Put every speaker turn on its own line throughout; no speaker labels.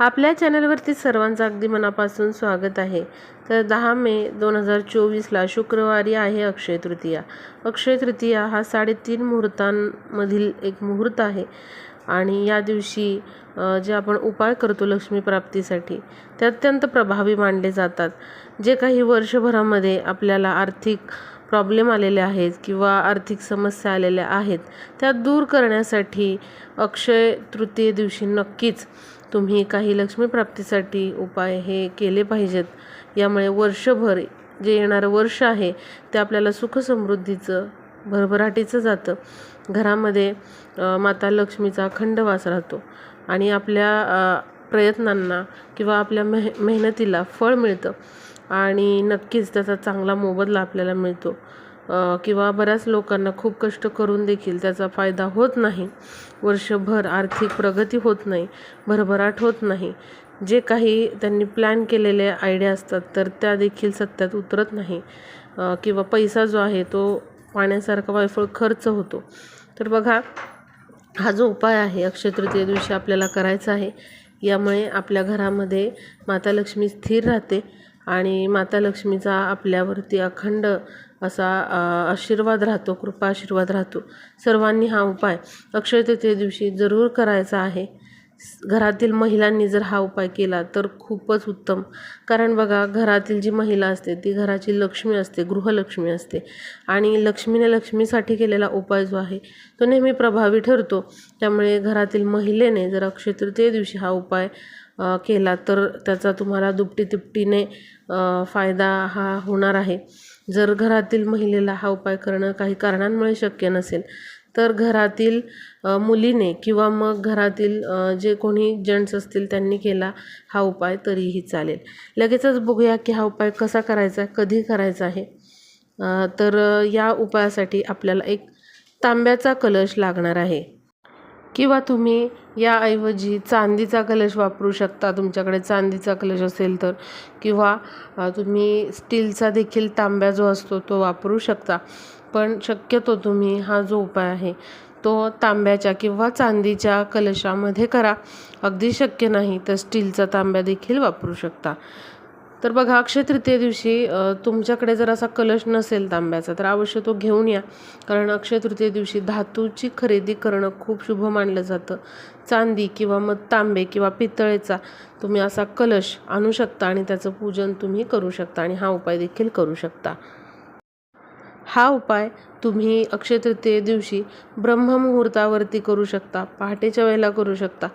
आपल्या चॅनलवरती सर्वांचं अगदी मनापासून स्वागत आहे. तर दहा मे दोन हजार चोवीसला शुक्रवारी आहे अक्षय तृतीया. अक्षय तृतीया हा साडेतीन मुहूर्तांमधील एक मुहूर्त आहे आणि या दिवशी जे आपण उपाय करतो लक्ष्मी प्राप्तीसाठी ते अत्यंत प्रभावी मानले जातात. जे काही वर्षभरामध्ये आपल्याला आर्थिक प्रॉब्लेम आलेले आहेत किंवा आर्थिक समस्या आलेल्या आहेत त्या दूर करण्यासाठी अक्षय तृतीये दिवशी नक्कीच तुम्ही काही लक्ष्मी प्राप्तीसाठी उपाय हे केले पाहिजेत. यामुळे वर्षभर जे येणारं वर्ष आहे ते आपल्याला सुखसमृद्धीचं भरभराटीचं जातं. घरामध्ये माता लक्ष्मीचा अखंड वास राहतो. आणि आपल्या प्रयत्नांना किंवा आपल्या मेह मेहनतीला फळ मिळतं. आणि नक्कीच त्याचा चांगला मोबदला आपल्याला मिळतो. किंवा बऱ्याच लोकांना खूप कष्ट करून देखील त्याचा फायदा होत नाही. वर्षभर आर्थिक प्रगती होत नाही भरभराट होत नाही. जे काही त्यांनी प्लॅन केलेले आयडिया असतात तर त्या देखील सत्यात उतरत नाही. किंवा पैसा जो आहे तो पाण्यासारखा वायफळ खर्च होतो. तर बघा हा जो उपाय आहे अक्षय तृतीय दिवशी आपल्याला करायचा आहे यामुळे आपल्या घरामध्ये माता लक्ष्मी स्थिर राहते आणि माता लक्ष्मीचा आपल्यावरती अखंड असा आशीर्वाद राहतो कृपा आशीर्वाद राहतो. सर्वांनी हा उपाय अक्षयतृतीये दिवशी जरूर करायचा आहे. घरातील महिलांनी जर हा उपाय केला तर खूपच उत्तम. कारण बघा घरातील जी महिला असते ती घराची लक्ष्मी असते गृहलक्ष्मी असते. आणि लक्ष्मीने लक्ष्मीसाठी केलेला उपाय जो आहे तो नेहमी प्रभावी ठरतो. त्यामुळे घरातील महिलेने जर अक्षयतृतीये दिवशी हा उपाय केला तर त्याचा तुम्हाला दुपटी तिपटीने फायदा हा होणार आहे. जर घरातील महिलेला हा उपाय करणं काही कारणांमुळे शक्य नसेल तर घरातील मुलीने किंवा मग घरातील जे कोणी जेंट्स असतील त्यांनी केला हा उपाय तरीही चालेल. लगेचच बघूया की हा उपाय कसा करायचा आहे कधी करायचा आहे. तर या उपायासाठी आपल्याला एक तांब्याचा कलश लागणार आहे. किंवा तुम्ही याऐवजी चांदीचा कलश वापरू शकता. तुमच्याकडे चांदीचा कलश असेल तर. किंवा तुम्ही स्टीलचा देखील तांब्या जो असतो तो वापरू शकता. पण शक्यतो तुम्ही हा जो उपाय आहे तो तांब्याच्या किंवा चांदीच्या कलशामध्ये करा. अगदी शक्य नाही तर स्टीलचा तांब्या देखील वापरू शकता. तर बघा अक्षय तृतीय दिवशी तुमच्याकडे जर असा कलश नसेल तांब्याचा तर अवश्य तो घेऊन या. कारण अक्षय तृतीय दिवशी धातूची खरेदी करणं खूप शुभ मानलं जातं. चांदी किंवा मग तांबे किंवा पितळेचा तुम्ही असा कलश आणू शकता आणि त्याचं पूजन तुम्ही करू शकता आणि हा उपाय देखील करू शकता. हा उपाय तुम्ही अक्षय तृतीये दिवशी ब्रह्ममुहूर्तावरती करू शकता पहाटेच्या वेळेला करू शकता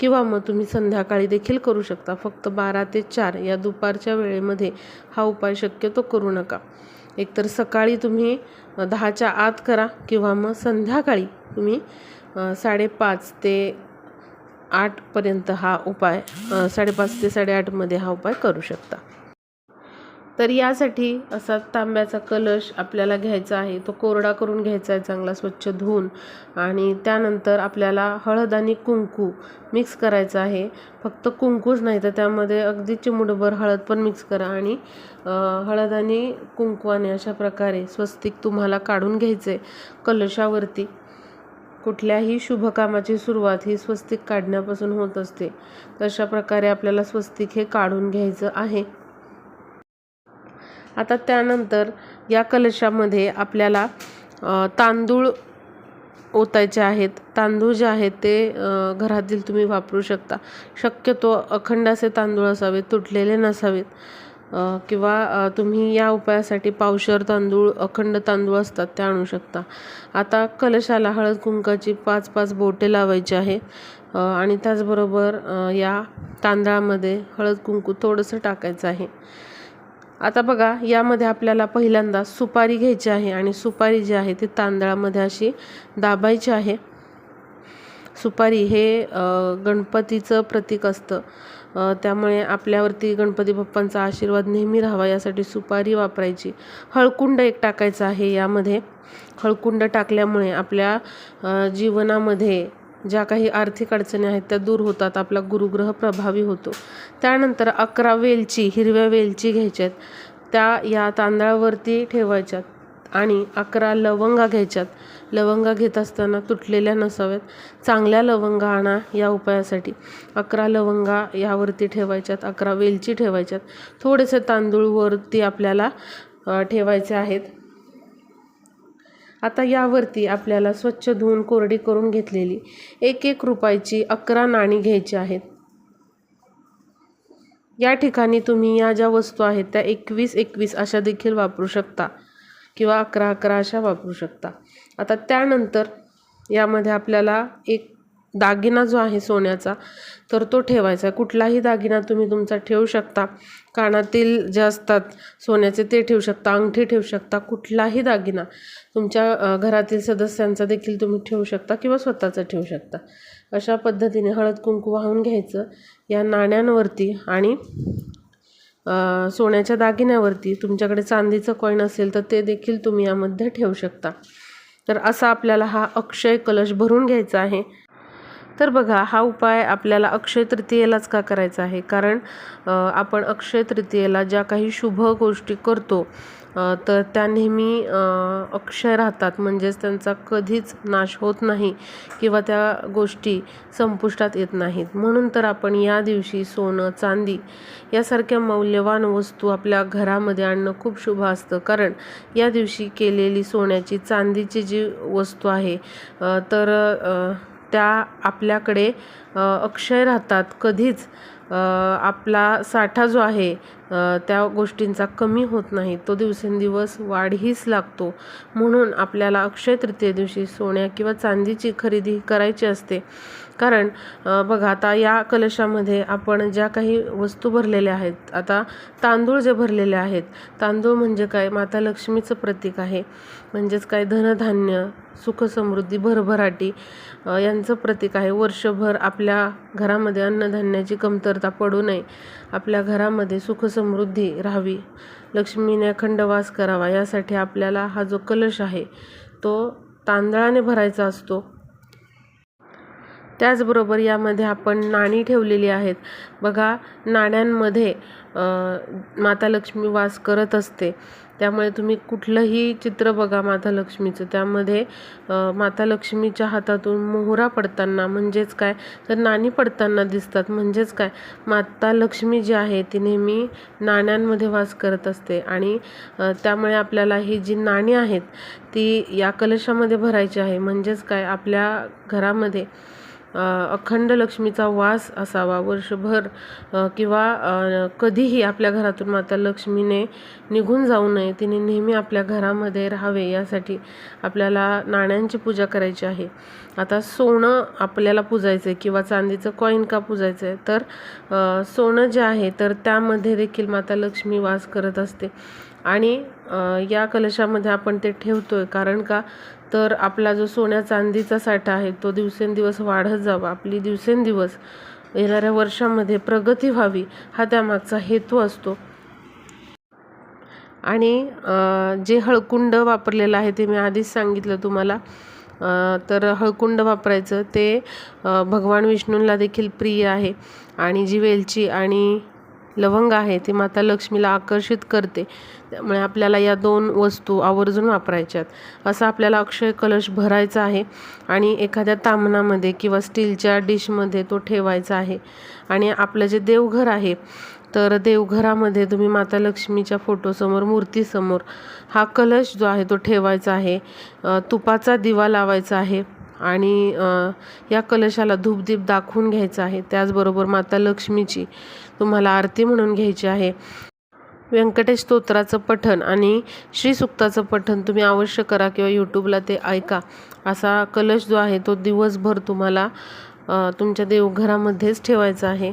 किंवा मग तुम्ही संध्याकाळी देखील करू शकता. फक्त बारा ते चार या दुपारच्या वेळेमध्ये हा उपाय शक्यतो करू नका. एकतर सकाळी तुम्ही दहाच्या आत करा किंवा मग संध्याकाळी तुम्ही साडेपाच ते आठपर्यंत हा उपाय साडेपाच ते साडेआठमध्ये हा उपाय करू शकता. तर यासाठी असा तांब्याचा कलश आपल्याला घ्यायचा आहे. तो कोरडा करून घ्यायचा आहे चांगला स्वच्छ धुवून. आणि त्यानंतर आपल्याला हळद आणि कुंकू मिक्स करायचं आहे. फक्त कुंकूच नाही तर त्यामध्ये अगदी चिमुडभर हळद पण मिक्स करा. आणि हळद आणि कुंकवाने अशा प्रकारे स्वस्तिक तुम्हाला काढून घ्यायचे कलशावरती. कुठल्याही शुभकामाची सुरुवात ही स्वस्तिक काढण्यापासून होत असते. तशा प्रकारे आपल्याला स्वस्तिक हे काढून घ्यायचं आहे. आता त्यानंतर या कलशामध्ये आपल्याला तांदूळ ओतायचे आहेत. तांदूळ जे आहेत ते घरातील तुम्ही वापरू शकता. शक्यतो अखंड असे तांदूळ असावेत तुटलेले नसावेत. किंवा तुम्ही या उपायासाठी पावशर तांदूळ अखंड तांदूळ असतात ते आणू शकता. आता कलशाला हळद कुंकाची पाच पाच बोटे लावायची आहे. आणि त्याचबरोबर या तांदळामध्ये हळद कुंकू थोडंसं टाकायचं आहे. आता बघा यामध्ये आपल्याला पहिल्यांदा सुपारी घ्यायची आहे आणि सुपारी जी आहे ती तांदळामध्ये अशी दाबायची आहे. सुपारी हे गणपतीचं प्रतीक असतं. त्यामुळे आपल्यावरती गणपती बाप्पांचा आशीर्वाद नेहमी राहावा यासाठी सुपारी वापरायची. हळकुंड एक टाकायचं आहे यामध्ये. हळकुंड टाकल्यामुळे आपल्या जीवनामध्ये ज्या काही आर्थिक अडचणी आहेत त्या दूर होतात. आपला गुरुग्रह प्रभावी होतो. त्यानंतर अकरा वेलची हिरव्या वेलची घ्यायच्यात. त्या या तांदळावरती ठेवायच्यात आणि अकरा लवंगा घ्यायच्यात. लवंगा घेत असताना तुटलेल्या नसाव्यात. चांगल्या लवंगा आणा या उपायासाठी. अकरा लवंगा यावरती ठेवायच्यात अकरा वेलची ठेवायच्यात. थोडेसे तांदूळ वरती आपल्याला ठेवायचे आहेत. आता यावरती आपल्याला स्वच्छ धुवून कोरडी करून घेतलेली एक एक रुपयाची अकरा नाणी घ्यायची आहेत. या ठिकाणी तुम्ही या ज्या वस्तू आहेत त्या एकवीस एकवीस अशा देखील वापरू शकता किंवा अकरा अकरा अशा वापरू शकता. आता त्यानंतर यामध्ये आपल्याला एक दागिना जो आहे सोन्याचा तर तो ठेवायचा. आहे कुठलाही दागिना तुम्ही तुमचा ठेवू शकता. कानातील जे असतात सोन्याचे ते ठेवू शकता अंगठी ठेवू शकता कुठलाही दागिना तुमच्या घरातील सदस्यांचा देखील तुम्ही ठेवू शकता किंवा स्वतःचा ठेवू शकता. अशा पद्धतीने हळद कुंकू वाहून घ्यायचं. या नाण्यांवरती आणि सोन्याच्या दागिन्यावरती तुमच्याकडे चांदीचं कॉईन असेल तर ते देखील तुम्ही यामध्ये ठेवू शकता. तर असा आपल्याला हा अक्षय कलश भरून घ्यायचा आहे. तर बघा हा उपाय आपल्याला अक्षय तृतीयेलाच का करायचा आहे? कारण आपण अक्षय तृतीयेला ज्या काही शुभ गोष्टी करतो तर त्या नेहमी अक्षय राहतात. म्हणजेच त्यांचा कधीच नाश होत नाही किंवा त्या गोष्टी संपुष्टात येत नाहीत. म्हणून तर आपण या दिवशी सोनं चांदी यासारख्या मौल्यवान वस्तू आपल्या घरामध्ये आणणं खूप शुभ असतं. कारण या दिवशी केलेली सोन्याची चांदीची जी वस्तू आहे तर त्या आपल्याकडे अक्षय राहतात. कधीच आपला साठा जो आहे त्या गोष्टींचा कमी होत नाही. तो दिवसेंदिवस वाढीस लागतो. म्हणून आपल्याला अक्षय तृतीय दिवशी सोन्या किंवा चांदीची खरेदी करायची असते. कारण बघा आता या कलशामध्ये आपण ज्या काही वस्तू भरलेल्या आहेत आता तांदूळ जे भरलेले आहेत तांदूळ म्हणजे काय? माता लक्ष्मीचं प्रतीक आहे. म्हणजेच काय? धनधान्य सुखसमृद्धी भरभराटी यांचं प्रतीक आहे. वर्षभर आपल्या घरामध्ये अन्नधान्याची कमतरता पडू नये. आपल्या घरामध्ये सुखसमृद्धी राहावी. लक्ष्मीने अखंड वास करावा. यासाठी आपल्याला हा जो कलश आहे तो तांदळाने भरायचा असतो. त्याचबरोबर यामध्ये आपण नाणी ठेवलेली आहेत. बघा नाण्यांमध्ये माता लक्ष्मी वास करत असते. त्यामुळे तुम्ही कुठलंही चित्र बघा माता लक्ष्मीचं. त्यामध्ये माता लक्ष्मीच्या हातातून मोहरा पडताना म्हणजेच काय? तर नाणी पडताना दिसतात. म्हणजेच काय? माता लक्ष्मी जी आहे ती नेहमी नाण्यांमध्ये वास करत असते. आणि त्यामुळे आपल्याला ही जी नाणी आहेत ती या कलशामध्ये भरायची आहे. म्हणजेच काय? आपल्या घरामध्ये अखंड लक्ष्मीचा वास असावा वर्षभर किंवा कधीही आपल्या घरातून माता लक्ष्मीने निघून जाऊ नये तिने नेहमी आपल्या घरामध्ये राहावे यासाठी आपल्याला नाण्यांची पूजा करायची आहे. आता सोनं आपल्याला पूजायचं आहे किंवा चांदीचं कॉईन का पूजायचं आहे तर सोनं जे आहे तर त्यामध्ये देखील माता लक्ष्मी वास करत असते. आणि या कलशामध्ये आपण ते ठेवतो आहे कारण का? तर आपला जो सोन्या चांदीचा साठा आहे तो दिवसेंदिवस वाढत जावा. आपली दिवसेंदिवस येणाऱ्या वर्षामध्ये प्रगती व्हावी हा त्यामागचा हेतू असतो. आणि जे हळकुंड वापरलेलं आहे ते मी आधीच सांगितलं तुम्हाला. तर हळकुंड वापरायचं ते भगवान विष्णूंला देखील प्रिय आहे. आणि जी वेलची आणि लवंग आहे ती माता लक्ष्मीला आकर्षित करते. त्यामुळे आपल्याला या दोन वस्तू आवर्जून वापरायच्यात. असा आपल्याला अक्षय कलश भरायचा आहे आणि एखाद्या तामणामध्ये किंवा स्टीलच्या डिशमध्ये तो ठेवायचा आहे. आणि आपलं जे देवघर आहे तर देवघरामध्ये तुम्ही माता लक्ष्मीच्या फोटोसमोर मूर्तीसमोर हा कलश जो आहे तो ठेवायचा आहे. तुपाचा दिवा लावायचा आहे. आणि या कलशाला धूपदीप दाखवून घ्यायचा आहे. त्याचबरोबर माता लक्ष्मीची तुम्हाला आरती म्हणून घ्यायची आहे. व्यंकटेश स्तोत्राचं पठण आणि श्रीसुक्ताचं पठण तुम्ही अवश्य करा किंवा यूट्यूबला ते ऐका. असा कलश जो आहे तो दिवसभर तुम्हाला तुमच्या देवघरामध्येच ठेवायचा आहे.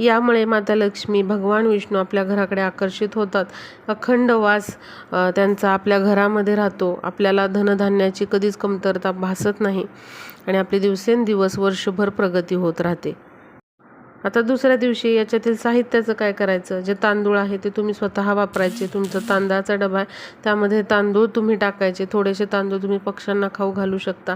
यामुळे माता लक्ष्मी भगवान विष्णू आपल्या घराकडे आकर्षित होतात. अखंड वास त्यांचा आपल्या घरामध्ये राहतो. आपल्याला धनधान्याची कधीच कमतरता भासत नाही आणि आपले दिवसेंदिवस वर्षभर प्रगती होत राहते. आता दुसऱ्या दिवशी याच्यातील साहित्याचं काय करायचं? जे तांदूळ आहे ते तुम्ही स्वतः वापरायचे तुमचा तांदळाचा डबा आहे त्यामध्ये तांदूळ तुम्ही टाकायचे थोडेसे तांदूळ तुम्ही पक्ष्यांना खाऊ घालू शकता.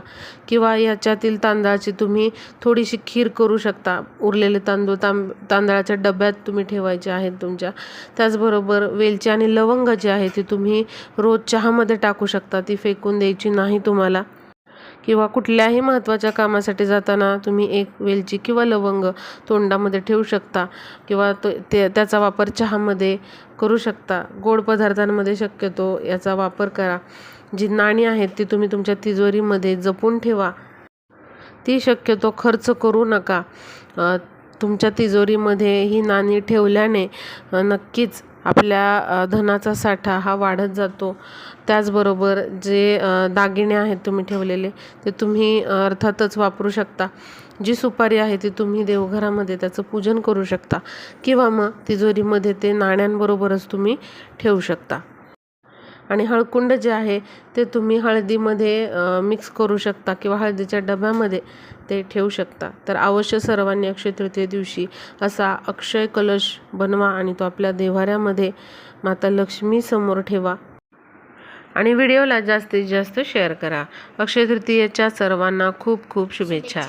किंवा याच्यातील तांदळाची तुम्ही थोडीशी खीर करू शकता. उरलेले तांदूळ तांब तांदळाच्या डब्यात तुम्ही ठेवायचे आहेत तुमच्या. त्याचबरोबर वेलची आणि लवंग जे आहे ते तुम्ही रोज चहामध्ये टाकू शकता. ती फेकून द्यायची नाही तुम्हाला. किंवा कुठल्याही महत्त्वाच्या कामासाठी जाताना तुम्ही एक वेलची किंवा लवंग तोंडामध्ये ठेवू शकता किंवा तो ते त्याचा वापर चहामध्ये करू शकता. गोड पदार्थांमध्ये शक्यतो याचा वापर करा. जी नाणी आहेत ती तुम्ही तुमच्या तिजोरीमध्ये जपून ठेवा. ती शक्यतो खर्च करू नका. तुमच्या तिजोरीमध्ये ही नाणी ठेवल्याने नक्कीच आपल्या धनाचा साठा हा वाढत जातो. त्याचबरोबर जे दागिने आहेत तुम्ही ठेवलेले ते तुम्ही अर्थातच वापरू शकता. जी सुपारी आहे ती तुम्ही देवघरामध्ये त्याचं पूजन करू शकता किंवा मग तिजोरीमध्ये ते नाण्यांबरोबरच तुम्ही ठेवू शकता. आणि हळकुंड जे आहे ते तुम्ही हळदीमध्ये मिक्स करू शकता किंवा हळदीच्या डब्यामध्ये ते ठेवू शकता. तर अवश्य सर्वांनी अक्षय तृतीय दिवशी असा अक्षय कलश बनवा आणि तो आपल्या देव्हाऱ्यामध्ये माता लक्ष्मी समोर ठेवा. आणि व्हिडिओला जास्तीत जास्त शेअर करा. अक्षय तृतीयेच्या सर्वांना खूप खूप शुभेच्छा.